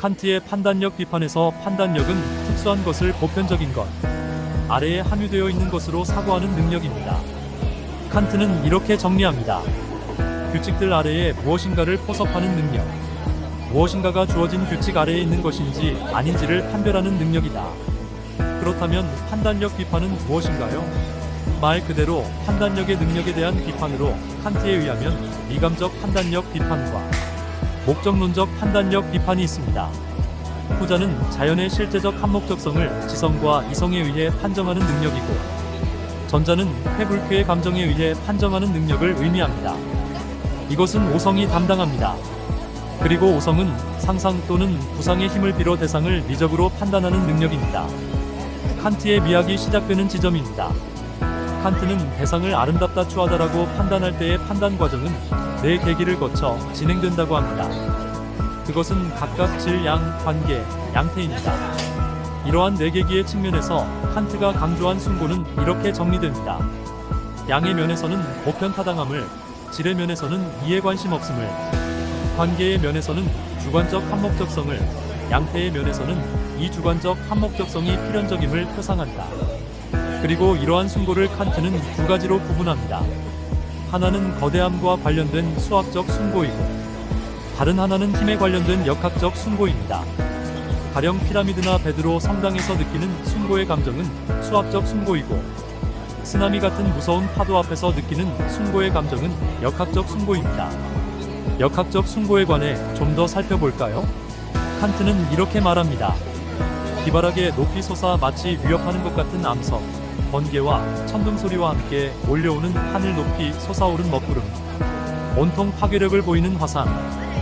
칸트의 판단력 비판에서 판단력은 특수한 것을 보편적인 것, 아래에 함유되어 있는 것으로 사고하는 능력입니다. 칸트는 이렇게 정리합니다. 규칙들 아래에 무엇인가를 포섭하는 능력. 무엇인가가 주어진 규칙 아래에 있는 것인지 아닌지를 판별하는 능력이다. 그렇다면 판단력 비판은 무엇인가요? 말 그대로 판단력의 능력에 대한 비판으로 칸트에 의하면 미감적 판단력 비판과 목적론적 판단력 비판이 있습니다. 후자는 자연의 실제적 한목적성을 지성과 이성에 의해 판정하는 능력이고 전자는 회불쾌의 감정에 의해 판정하는 능력을 의미합니다. 이것은 오성이 담당합니다. 그리고 오성은 상상 또는 구상의 힘을 빌어 대상을 미적으로 판단하는 능력입니다. 칸트의 미학이 시작되는 지점입니다. 칸트는 대상을 아름답다 추하다라고 판단할 때의 판단 과정은 네 계기를 거쳐 진행된다고 합니다. 그것은 각각 질, 양, 관계, 양태입니다. 이러한 네 계기의 측면에서 칸트가 강조한 숭고는 이렇게 정리됩니다. 양의 면에서는 보편타당함을, 질의 면에서는 이해 관심 없음을, 관계의 면에서는 주관적 한목적성을, 양태의 면에서는 이 주관적 한목적성이 필연적임을 표상한다. 그리고 이러한 숭고를 칸트는 두 가지로 구분합니다. 하나는 거대함과 관련된 수학적 숭고이고, 다른 하나는 힘에 관련된 역학적 숭고입니다. 가령 피라미드나 베드로 성당에서 느끼는 숭고의 감정은 수학적 숭고이고, 쓰나미 같은 무서운 파도 앞에서 느끼는 숭고의 감정은 역학적 숭고입니다. 역학적 숭고에 관해 좀 더 살펴볼까요? 칸트는 이렇게 말합니다. 기발하게 높이 솟아 마치 위협하는 것 같은 암석, 번개와 천둥 소리와 함께 몰려오는 하늘 높이 솟아오른 먹구름, 온통 파괴력을 보이는 화산,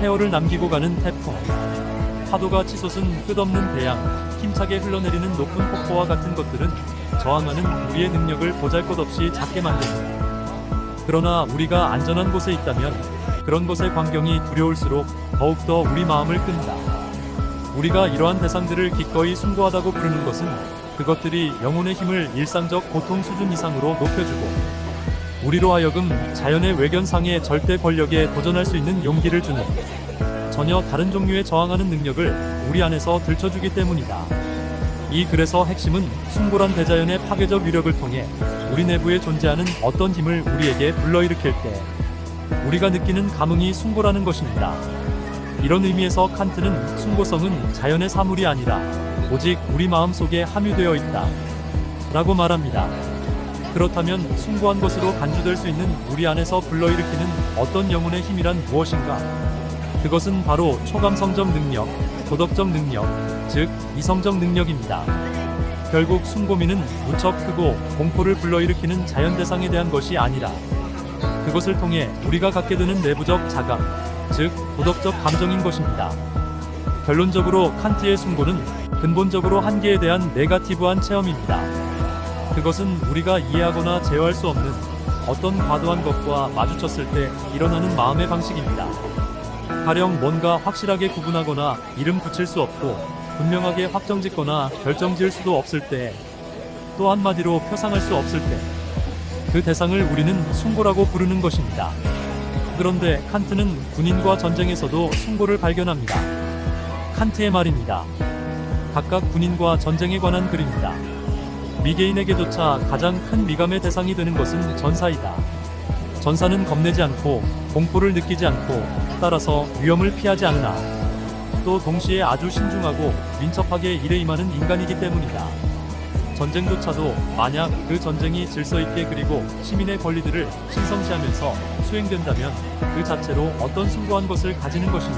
해어를 남기고 가는 태풍, 파도가 치솟은 끝없는 대양, 힘차게 흘러내리는 높은 폭포와 같은 것들은 저항하는 우리의 능력을 보잘것없이 작게 만듭니다. 그러나 우리가 안전한 곳에 있다면 그런 것의 광경이 두려울수록 더욱더 우리 마음을 끈다. 우리가 이러한 대상들을 기꺼이 숭고하다고 부르는 것은 그것들이 영혼의 힘을 일상적 고통 수준 이상으로 높여주고 우리로 하여금 자연의 외견상의 절대 권력에 도전할 수 있는 용기를 주는 전혀 다른 종류의 저항하는 능력을 우리 안에서 들춰주기 때문이다. 이 글에서 핵심은 숭고란 대자연의 파괴적 위력을 통해 우리 내부에 존재하는 어떤 힘을 우리에게 불러일으킬 때 우리가 느끼는 감흥이 숭고라는 것입니다. 이런 의미에서 칸트는 숭고성은 자연의 사물이 아니라 오직 우리 마음 속에 함유되어 있다. 라고 말합니다. 그렇다면 숭고한 것으로 간주될 수 있는 우리 안에서 불러일으키는 어떤 영혼의 힘이란 무엇인가? 그것은 바로 초감성적 능력, 도덕적 능력, 즉 이성적 능력입니다. 결국 숭고미는 무척 크고 공포를 불러일으키는 자연 대상에 대한 것이 아니라 그것을 통해 우리가 갖게 되는 내부적 자감, 즉 도덕적 감정인 것입니다. 결론적으로 칸트의 숭고는 근본적으로 한계에 대한 네가티브한 체험입니다. 그것은 우리가 이해하거나 제어할 수 없는 어떤 과도한 것과 마주쳤을 때 일어나는 마음의 방식입니다. 가령 뭔가 확실하게 구분하거나 이름 붙일 수 없고 분명하게 확정짓거나 결정지을 수도 없을 때, 또 한마디로 표상할 수 없을 때, 그 대상을 우리는 숭고라고 부르는 것입니다. 그런데 칸트는 군인과 전쟁에서도 숭고를 발견합니다. 칸트의 말입니다. 각각 군인과 전쟁에 관한 글입니다. 미개인에게조차 가장 큰 미감의 대상이 되는 것은 전사이다. 전사는 겁내지 않고 공포를 느끼지 않고 따라서 위험을 피하지 않으나 또 동시에 아주 신중하고 민첩하게 일에 임하는 인간이기 때문이다. 전쟁조차도 만약 그 전쟁이 질서 있게 그리고 시민의 권리들을 신성시하면서 수행된다면 그 자체로 어떤 숭고한 것을 가지는 것이며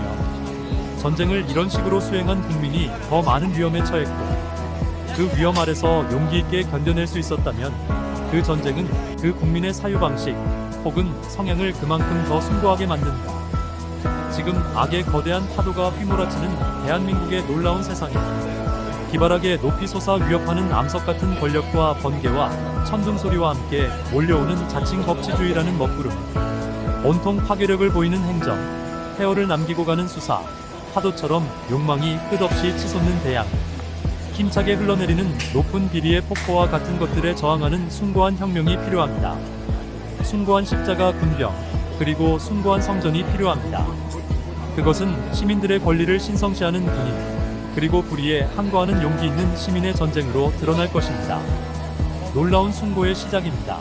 전쟁을 이런 식으로 수행한 국민이 더 많은 위험에 처했고 그 위험 아래서 용기 있게 견뎌낼 수 있었다면 그 전쟁은 그 국민의 사유 방식 혹은 성향을 그만큼 더 숭고하게 만든다. 지금 악의 거대한 파도가 휘몰아치는 대한민국의 놀라운 세상에 기발하게 높이 솟아 위협하는 암석 같은 권력과 번개와 천둥 소리와 함께 몰려오는 자칭 법치주의라는 먹구름, 온통 파괴력을 보이는 행정, 폐허를 남기고 가는 수사, 파도처럼 욕망이 끝없이 치솟는 대양, 힘차게 흘러내리는 높은 비리의 폭포와 같은 것들에 저항하는 숭고한 혁명이 필요합니다. 숭고한 십자가 군병, 그리고 숭고한 성전이 필요합니다. 그것은 시민들의 권리를 신성시하는 군인, 그리고 불의에 항거하는 용기 있는 시민의 전쟁으로 드러날 것입니다. 놀라운 숭고의 시작입니다.